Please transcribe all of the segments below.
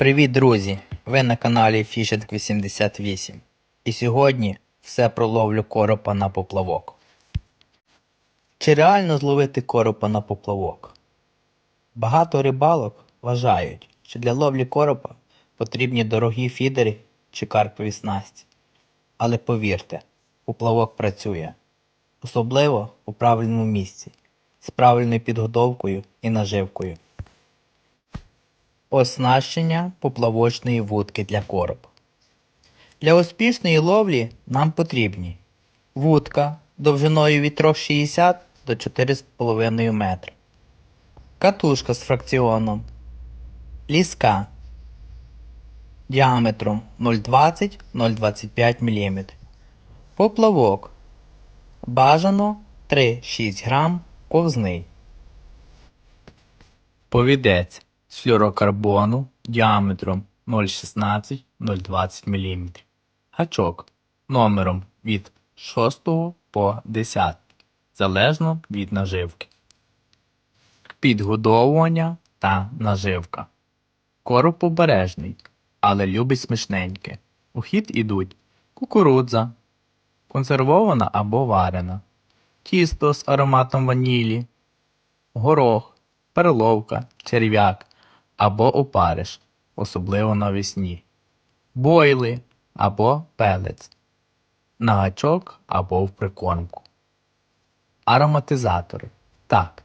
Привіт, друзі! Ви на каналі Fishing 88. І сьогодні все про ловлю коропа на поплавок. Чи реально зловити коропа на поплавок? Багато рибалок вважають, що для ловлі коропа потрібні дорогі фідери чи карпові снасті. Але повірте, поплавок працює. Особливо у правильному місці, з правильною підготовкою і наживкою. Оснащення поплавочної вудки для коропа. Для успішної ловлі нам потрібні вудка довжиною від 3,60 до 4,5 метра, катушка з фракціоном, ліска діаметром 0,20-0,25 мм, поплавок бажано 3-6 грам ковзний. Повідець з флюрокарбону діаметром 0,16-0,20 мм. Гачок номером від 6 по 10, залежно від наживки. Підгодовування та наживка. Короб обережний, але любить смачненьке. У хід ідуть кукурудза, консервована або варена, тісто з ароматом ванілі, горох, перловка, черв'як або опариш, особливо навесні, бойли або пелець, на гачок або в прикормку. Ароматизатори. Так,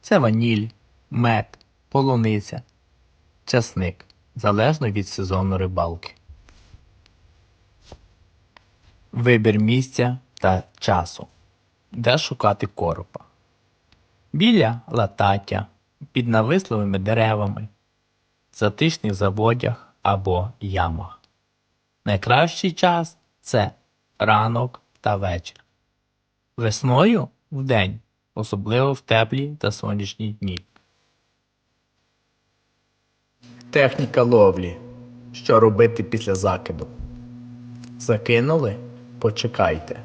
це ваніль, мед, полуниця, часник, залежно від сезону рибалки. Вибір місця та часу. Де шукати коропа? Біля латаття, під нависливими деревами, затишних заводях або ямах. Найкращий час це ранок та вечір. Весною вдень, особливо в теплі та сонячні дні. Техніка ловлі. Що робити після закиду? Закинули? Почекайте.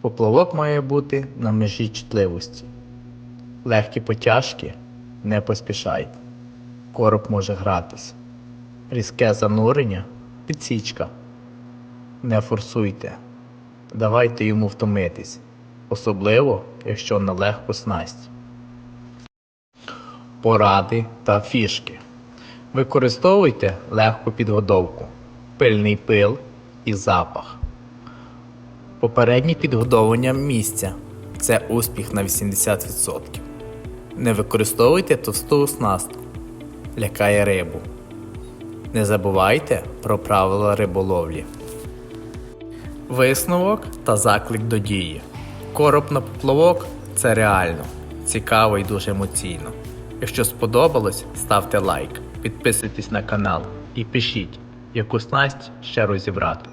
Поплавок має бути на межі чутливості. Легкі потяжки не поспішайте. Короб може гратись. Різке занурення підсічка. Не форсуйте. Давайте йому втомитись, особливо, якщо на легку снасть. Поради та фішки. Використовуйте легку підгодовку, пильний пил і запах. Попереднє підгодовування місця це успіх на 80%. Не використовуйте товсту оснастку, лякає рибу. Не забувайте про правила риболовлі. Висновок та заклик до дії. Короб на поплавок це реально, цікаво і дуже емоційно. Якщо сподобалось, ставте лайк, підписуйтесь на канал і пишіть, яку снасть ще розібрати.